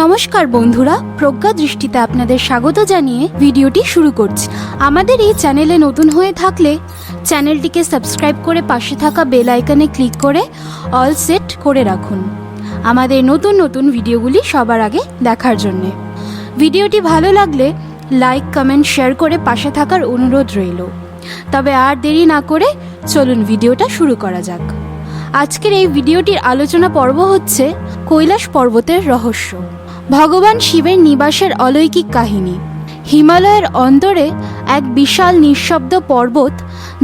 নমস্কার বন্ধুরা, প্রজ্ঞা দৃষ্টিতে আপনাদের স্বাগত জানিয়ে ভিডিওটি শুরু করছি। আমাদের এই চ্যানেলে নতুন হয়ে থাকলে চ্যানেলটিকে সাবস্ক্রাইব করে পাশে থাকা বেল আইকনে ক্লিক করে অল সেট করে রাখুন। আমাদের নতুন নতুন ভিডিওগুলি সবার আগে দেখার জন্যে। ভিডিওটি ভালো লাগলে লাইক, কমেন্ট, শেয়ার করে পাশে থাকার অনুরোধ রইল। তবে আর দেরি না করে চলুন ভিডিওটা শুরু করা যাক। আজকের এই ভিডিওটির আলোচনা পর্ব হচ্ছে কৈলাস পর্বতের রহস্য। ভগবান শিবের নিবাসের অলৌকিক কাহিনী। হিমালয়ের অন্তরে এক বিশাল নিঃশব্দ পর্বত,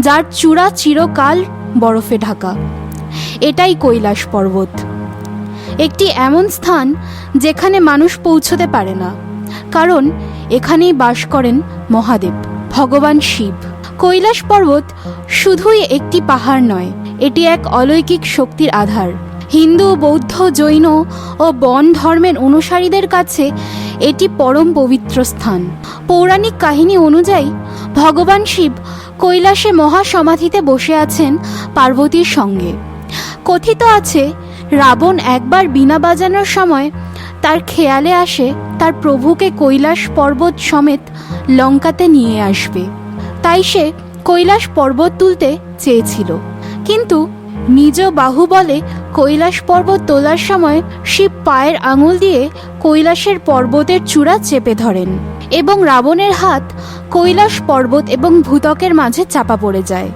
যার চূড়া চিরকাল বরফে ঢাকা। এটাই কৈলাস পর্বত। একটি এমন স্থান যেখানে মানুষ পৌঁছতে পারে না, কারণ এখানেই বাস করেন মহাদেব, ভগবান শিব। কৈলাস পর্বত শুধুই একটি পাহাড় নয়, এটি এক অলৌকিক শক্তির আধার। হিন্দু, বৌদ্ধ, জৈন ও বন ধর্মের অনুসারীদের কাছে এটি পরম পবিত্র স্থান। পৌরাণিক কাহিনী অনুযায়ী, ভগবান শিব কৈলাসে মহাসমাধিতে বসে আছেন পার্বতীর সঙ্গে। কথিত আছে, রাবণ একবার বীণা বাজানোর সময় তার খেয়ালে আসে, তার প্রভুকে কৈলাস পর্বত সমেত লঙ্কাতে নিয়ে আসবে। তাই সে কৈলাস পর্বত তুলতে চেয়েছিল। কিন্তু নিজ বাহুবলে কৈলাস পর্বত তোলার সময় শিব পায়ের আঙুল দিয়ে কৈলাসের পর্বতের চূড়া চেপে ধরেন এবং রাবণের হাত কৈলাস পর্বত এবং ভূতকের মাঝে চাপা পড়ে যায়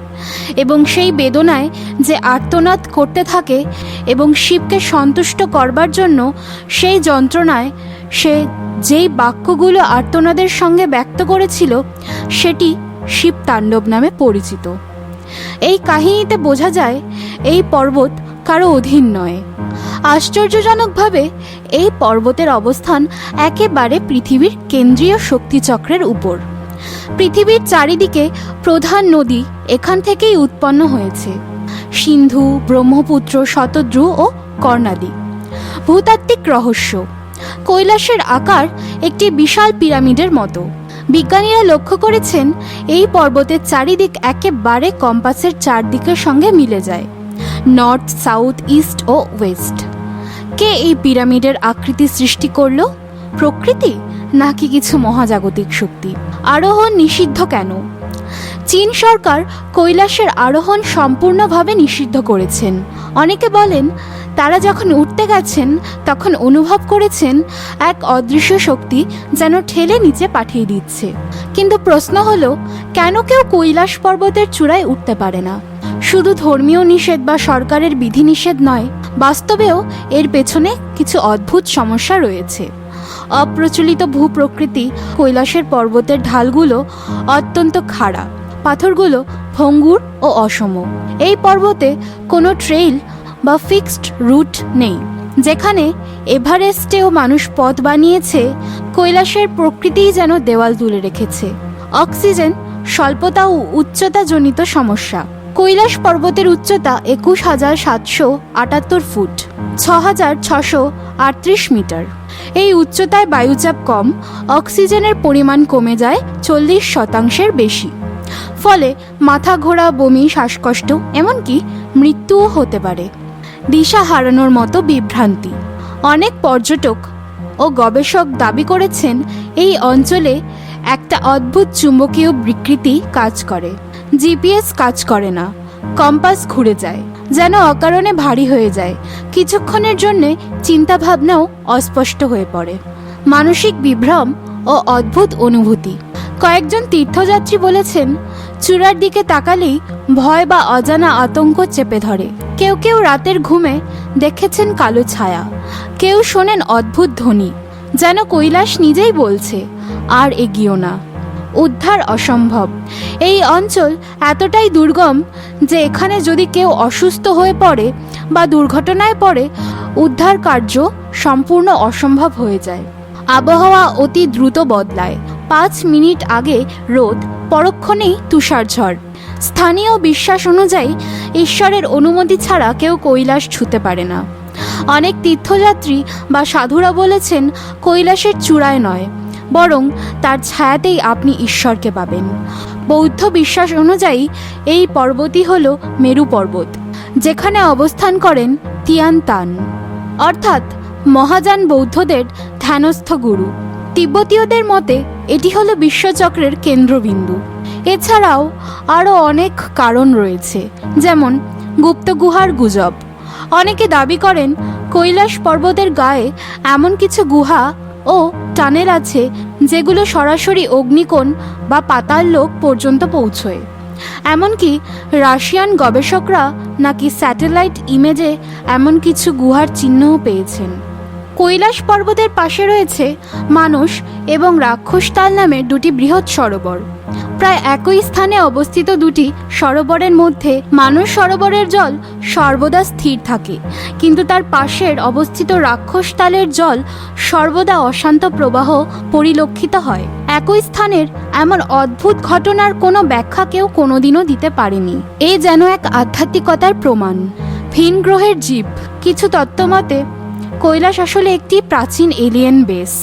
এবং সেই বেদনায় যে আর্তনাদ করতে থাকে এবং শিবকে সন্তুষ্ট করবার জন্য সেই যন্ত্রণায় সে যেই বাক্যগুলো আর্তনাদের সঙ্গে ব্যক্ত করেছিল, সেটি শিব তাণ্ডব নামে পরিচিত। এই কাহিনীতে বোঝা যায়, এই পর্বত কারও অধীন নয়। আশ্চর্যজনকভাবে, এই পর্বতের অবস্থান একেবারে পৃথিবীর কেন্দ্রীয় শক্তিচক্রের উপর। পৃথিবীর চারিদিকে প্রধান নদী এখান থেকেই উৎপন্ন হয়েছে। সিন্ধু, ব্রহ্মপুত্র, শতদ্রু ও কর্ণাদি ভূতাত্ত্বিক রহস্য। কৈলাসের আকার একটি বিশাল পিরামিডের মতো। বিজ্ঞানীরা লক্ষ্য করেছেন, এই পর্বতের চারিদিক একেবারে কম্পাসের চারদিকের সঙ্গে মিলে যায়, নর্থ, সাউথ, ইস্ট ও ওয়েস্ট। কে এই পিরামিডের আকৃতি সৃষ্টি করল? প্রকৃতি? নাকি কিছু মহাজাগতিক শক্তি? আরোহণ নিষিদ্ধ কেন? চীন সরকার কৈলাসের আরোহণ সম্পূর্ণভাবে নিষিদ্ধ করেছেন। অনেকে বলেন তারা যখন উঠতে গেছেন, তখন অনুভব করেছেন এক অদৃশ্য শক্তি যেন ঠেলে নিচে পাঠিয়ে দিচ্ছে। কিন্তু প্রশ্ন হলো, কেন কেউ কৈলাস পর্বতের চূড়ায় উঠতে পারে না? শুধু ধর্মীয় নিষেধ বা সরকারের বিধিনিষেধ নয়, বাস্তবেও এর পেছনে কিছু অদ্ভুত সমস্যা রয়েছে। অপ্রচলিত ভূপ্রকৃতি, কৈলাসের পর্বতের ঢালগুলো অত্যন্ত খাড়া, পাথরগুলো ভঙ্গুর ও অসম। এই পর্বতে কোনো ট্রেইল বা ফিক্সড রুট নেই, যেখানে এভারেস্টেও মানুষ পথ বানিয়েছে, কৈলাসের প্রকৃতিই যেন দেওয়াল তুলে রেখেছে। অক্সিজেন স্বল্পতা ও উচ্চতাজনিত সমস্যা। কৈলাস পর্বতের উচ্চতা একুশ হাজার সাতশো আটাত্তর ফুট ছ হাজার ছশো আটত্রিশ মিটার। এই উচ্চতায় বায়ুচাপ কম, অক্সিজেনের পরিমাণ কমে যায় চল্লিশ শতাংশের বেশি। ফলে মাথা ঘোরা বমি, শ্বাসকষ্ট, এমনকি মৃত্যুও হতে পারে। দিশা হারানোর মতো বিভ্রান্তি। অনেক পর্যটক ও গবেষক দাবি করেছেন, এই অঞ্চলে একটা অদ্ভুত চুম্বকীয় বিকৃতি কাজ করে। জিপিএস কাজ করে না, কম্পাস ঘুরে যায়, যেন অকারণে ভারী হয়ে যায়। কিছুক্ষণের জন্যে চিন্তাভাবনাও অস্পষ্ট হয়ে পড়ে। মানসিক বিভ্রম ও অদ্ভুত অনুভূতি। কয়েকজন তীর্থযাত্রী বলেছেন চূড়ার দিকে তাকালেই ভয় বা অজানা আতঙ্ক চেপে ধরে। কেউ কেউ রাতের ঘুমে দেখেছেন কালো ছায়া। কেউ শোনেন অদ্ভুত ধ্বনি। যেন কৈলাস নিজেই বলছে, আর এগিয়েও না। উদ্ধার অসম্ভব। এই অঞ্চল এতটাই দুর্গম যে এখানে যদি কেউ অসুস্থ হয়ে পড়ে বা দুর্ঘটনায় পড়ে, উদ্ধার কার্য সম্পূর্ণ অসম্ভব হয়ে যায়। আবহাওয়া অতি দ্রুত বদলায়। পাঁচ মিনিট আগে রোদ, পরক্ষণেই তুষারঝড় স্থানীয় বিশ্বাস অনুযায়ী ঈশ্বরের অনুমতি ছাড়া কেউ কৈলাস ছুতে পারে না। অনেক তীর্থযাত্রী বা সাধুরা বলেছেন, কৈলাসের চূড়ায় নয়, বরং তার ছায়াতেই আপনি ঈশ্বরকে পাবেন। বৌদ্ধ বিশ্বাস অনুযায়ী এই পর্বতই হল মেরু পর্বত, যেখানে অবস্থান করেন তিয়ান তান অর্থাৎ মহাযান বৌদ্ধদের ধ্যানস্থ গুরু। তিব্বতীয়দের মতে, এটি হলো বিশ্বচক্রের কেন্দ্রবিন্দু। এছাড়াও আরও অনেক কারণ রয়েছে, যেমন গুপ্তগুহার গুজব। অনেকে দাবি করেন, কৈলাস পর্বতের গায়ে এমন কিছু গুহা ও টানেল আছে, যেগুলো সরাসরি অগ্নিকোণ বা পাতাল লোক পর্যন্ত পৌঁছয়। এমনকি রাশিয়ান গবেষকরা নাকি স্যাটেলাইট ইমেজে এমন কিছু গুহার চিহ্নও পেয়েছেন। কৈলাস পর্বতের পাশে রয়েছে মানুষ এবং রাক্ষসতাল নামের দুটি বৃহৎ সরোবর। প্রায় একই স্থানে অবস্থিত দুটি সরোবরের মধ্যে মানুষ সরোবরের জল সর্বদা স্থির থাকে, কিন্তু তার পাশের অবস্থিত রাক্ষসতালের জল সর্বদা অশান্ত প্রবাহ পরিলক্ষিত হয়। একই স্থানের এমন অদ্ভুত ঘটনার কোনো ব্যাখ্যা কেউ কোনোদিনও দিতে পারেনি। এ যেন এক আধ্যাত্মিকতার প্রমাণ। ভিন গ্রহের জীব। কিছু তত্ত্বমতে কৈলাস আসলে একটি প্রাচীন এলিয়েন বেস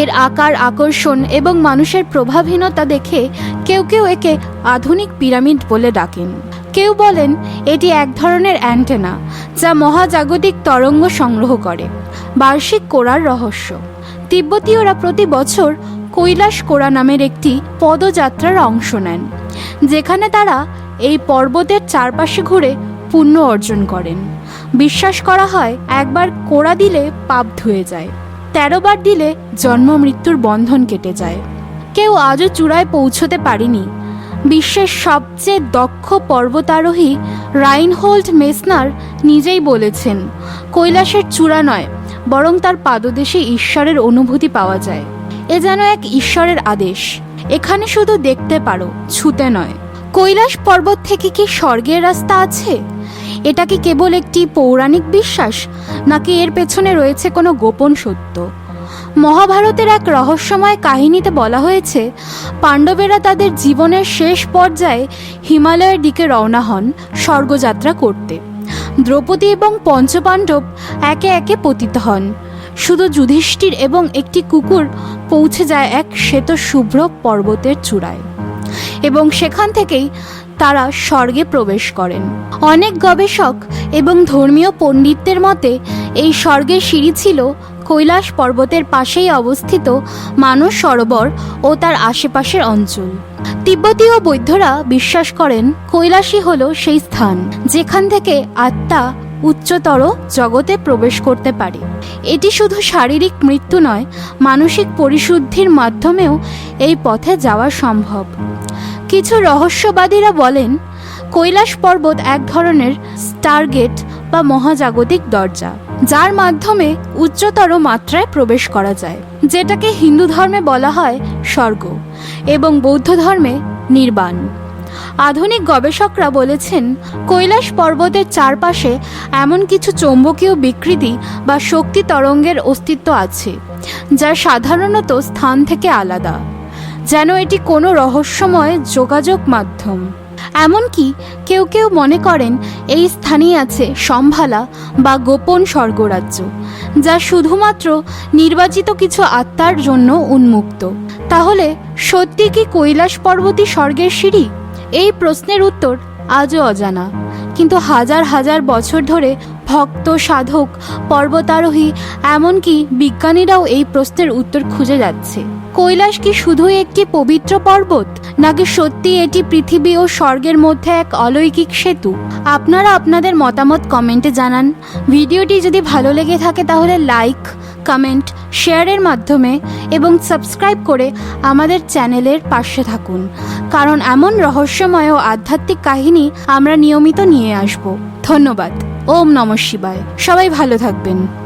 এর আকার, আকর্ষণ এবং মানুষের প্রভাবহীনতা দেখে কেউ কেউ একে আধুনিক পিরামিড বলে ডাকেন। কেউ বলেন এটি এক ধরনের অ্যান্টেনা যা মহাজাগতিক তরঙ্গ সংগ্রহ করে। বার্ষিক কোরার রহস্য। তিব্বতীয়রা প্রতি বছর কৈলাস কোরা নামের একটি পদযাত্রার অংশ নেন, যেখানে তারা এই পর্বতের চারপাশে ঘুরে পুণ্য অর্জন করেন। বিশ্বাস করা হয় একবার কোড়া দিলে পাপ ধুয়ে যায়, তেরো বার দিলে জন্ম মৃত্যুর বন্ধন কেটে যায়। কেউ আজও চূড়ায় পৌঁছতে পারেনি। বিশ্বের সবচেয়ে দক্ষ পর্বতারোহী রাইনহোল্ড মেসনার নিজেই বলেছেন, কৈলাসের চূড়া নয়, বরং তার পাদদেশে ঈশ্বরের অনুভূতি পাওয়া যায়। এ যেন এক ঈশ্বরের আদেশ। এখানে শুধু দেখতে পারো, ছুতে নয়। কৈলাস পর্বত থেকে কি স্বর্গের রাস্তা আছে? এটা কি কেবল একটি পৌরাণিক বিশ্বাস, নাকি এর পেছনে রয়েছে কোনো গোপন সত্য? মহাভারতের এক রহস্যময় কাহিনীতে বলা হয়েছে, পাণ্ডবেরা তাদের জীবনের শেষ পর্যায়ে হিমালয়ের দিকে রওনা হন স্বর্গযাত্রা করতে। দ্রৌপদী এবং পঞ্চপাণ্ডব একে একে পতিত হন। শুধু যুধিষ্ঠির এবং একটি কুকুর পৌঁছে যায় এক শ্বেত শুভ্র পর্বতের চূড়ায়। এবং সেখান থেকেই তারা স্বর্গে প্রবেশ করেন। অনেক গবেষক এবং ধর্মীয় পণ্ডিতদের মতে, এই স্বর্গের সিঁড়ি ছিল কৈলাস পর্বতের পাশেই অবস্থিত মানস সরোবর ও তার আশেপাশের অঞ্চল। তিব্বতীয় বৌদ্ধরা বিশ্বাস করেন কৈলাসই হল সেই স্থান, যেখান থেকে আত্মা উচ্চতর জগতে প্রবেশ করতে পারে। এটি শুধু শারীরিক মৃত্যু নয়, মানসিক পরিশুদ্ধির মাধ্যমেও এই পথে যাওয়া সম্ভব। কিছু রহস্যবাদীরা বলেন, কৈলাস পর্বত এক ধরনের স্টারগেট বা মহাজাগতিক দরজা, যার মাধ্যমে উচ্চতর মাত্রায় প্রবেশ করা যায়, যেটাকে হিন্দু ধর্মে বলা হয় স্বর্গ এবং বৌদ্ধ ধর্মে নির্বাণ। আধুনিক গবেষকরা বলেছেন, কৈলাস পর্বতের চারপাশে এমন কিছু চৌম্বকীয় বিকৃতি বা শক্তি তরঙ্গের অস্তিত্ব আছে, যা সাধারণত স্থান থেকে আলাদা। যেন এটি কোনো রহস্যময় যোগাযোগ মাধ্যম। এমনকি কেউ কেউ মনে করেন, এই স্থানেই আছে সম্ভালা বা গোপন স্বর্গরাজ্য, যা শুধুমাত্র নির্বাচিত কিছু আত্মার জন্য উন্মুক্ত। তাহলে সত্যি কি কৈলাস পর্বতী স্বর্গের সিঁড়ি? এই প্রশ্নের উত্তর আজও অজানা। কিন্তু হাজার হাজার বছর ধরে ভক্ত, সাধক, পর্বতারোহী, এমনকি বিজ্ঞানীরাও এই প্রশ্নের উত্তর খুঁজে যাচ্ছে। কৈলাস কি শুধুই একটি পবিত্র পর্বত, নাকি সত্যি এটি পৃথিবী ও স্বর্গের মধ্যে এক অলৌকিক সেতু? আপনারা আপনাদের মতামত কমেন্টে জানান। ভিডিওটি যদি ভালো লেগে থাকে তাহলে লাইক কমেন্ট শেয়ারের মাধ্যমে এবং সাবস্ক্রাইব করে আমাদের চ্যানেলের পাশে থাকুন। কারণ এমন রহস্যময় ও আধ্যাত্মিক কাহিনী আমরা নিয়মিত নিয়ে আসব। ধন্যবাদ। ওম নম শিবায়। সবাই ভালো থাকবেন।